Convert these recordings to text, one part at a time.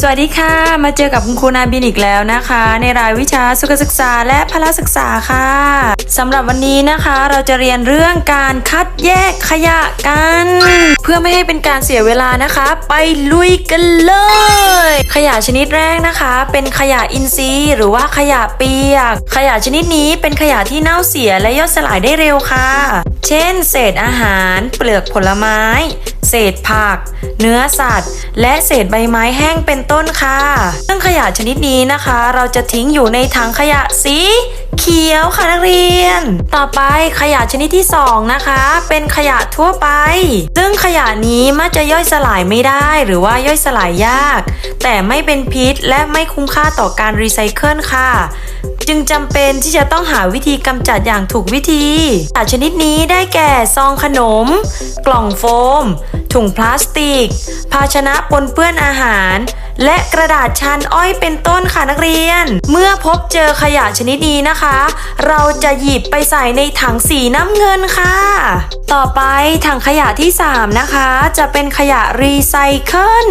สวัสดีค่ะ มาเจอกับคุณครูนาบินอีกแล้วนะคะ ในรายวิชาสุขศึกษาและพละศึกษาค่ะสำหรับวันนี้นะคะเราจะเรียนเรื่องการคัดแยกขยะกัน เพื่อไม่ให้เป็นการเสียเวลานะคะ ไปลุยกันเลย ขยะชนิดแรกนะคะ เป็นขยะอินทรีย์หรือว่าขยะเปียก ขยะชนิดนี้เป็นขยะที่เน่าเสียและย่อยสลายได้เร็วค่ะ เช่น เศษอาหาร เปลือกผลไม้ เศษผัก เนื้อสัตว์ และเศษใบไม้แห้งเป็นต้นค่ะ ซึ่งขยะชนิดนี้นะคะ เราจะทิ้งอยู่ในถังขยะสี เขียวค่ะนักเรียน ต่อไปขยะชนิดที่สองนะคะ เป็นขยะทั่วไป ซึ่งขยะนี้มักจะย่อยสลายไม่ได้หรือว่าย่อยสลายยาก แต่ไม่เป็นพิษและไม่คุ้มค่าต่อการรีไซเคิลค่ะ จึงจำเป็นที่จะต้องหาวิธีกำจัดอย่างถูกวิธีขยะชนิดนี้ได้แก่ซองขนม กล่องโฟม ถุงพลาสติก ภาชนะปนเปื้อนอาหาร และกระดาษชานอ้อยเป็นต้นค่ะนักเรียน เมื่อพบเจอขยะชนิดนี้นะคะ เราจะหยิบไปใส่ในถังสีน้ำเงินค่ะ ต่อไปถังขยะที่ 3 นะคะ จะเป็นขยะรีไซเคิล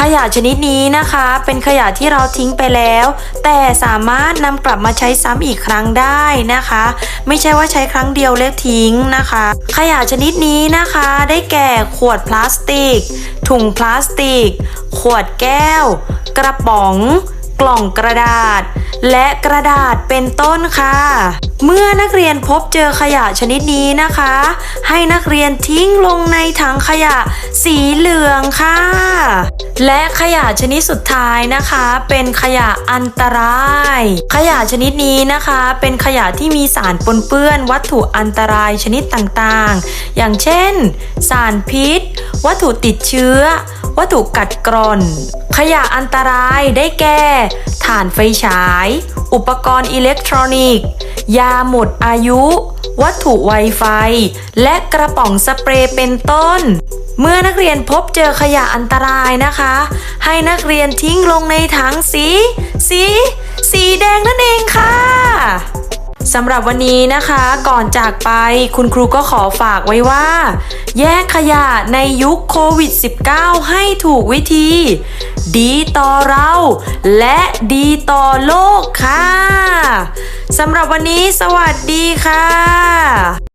ขยะชนิดนี้นะคะ เป็นขยะที่เราทิ้งไปแล้ว แต่สามารถนำกลับมาใช้ซ้ำอีกครั้งได้นะคะ ไม่ใช่ว่าใช้ครั้งเดียวแล้วทิ้งนะคะ ขยะชนิดนี้นะคะได้แก่ขวดพลาสติก ถุงพลาสติก ขวดแก้ว กระป๋อง กล่องกระดาษ และกระดาษเป็นต้นค่ะ เมื่อนักเรียนพบเจอขยะชนิดนี้นะคะ ให้นักเรียนทิ้งลงในถังขยะสีเหลืองค่ะ และขยะชนิดสุดท้ายนะคะ เป็นขยะอันตราย ขยะชนิดนี้นะคะ เป็นขยะที่มีสารปนเปื้อนวัตถุอันตรายชนิดต่างๆ อย่างเช่น สารพิษ วัตถุติดเชื้อ วัตถุกัดกร่อน ขยะอันตรายได้แก่ถ่านไฟฉายอุปกรณ์อิเล็กทรอนิกส์ ยาหมดอายุ วัตถุไวไฟ และกระป๋องสเปรย์เป็นต้น เมื่อนักเรียนพบเจอขยะอันตรายนะคะ ให้นักเรียนทิ้งลงในถังสี สี สี สำหรับวันนี้นะคะก่อนจากไปคุณครูก็ขอฝากไว้ว่า แยกขยะในยุคโควิด -19 ให้ถูกวิธี ดีต่อเรา และดีต่อโลกค่ะสำหรับวันนี้สวัสดีค่ะ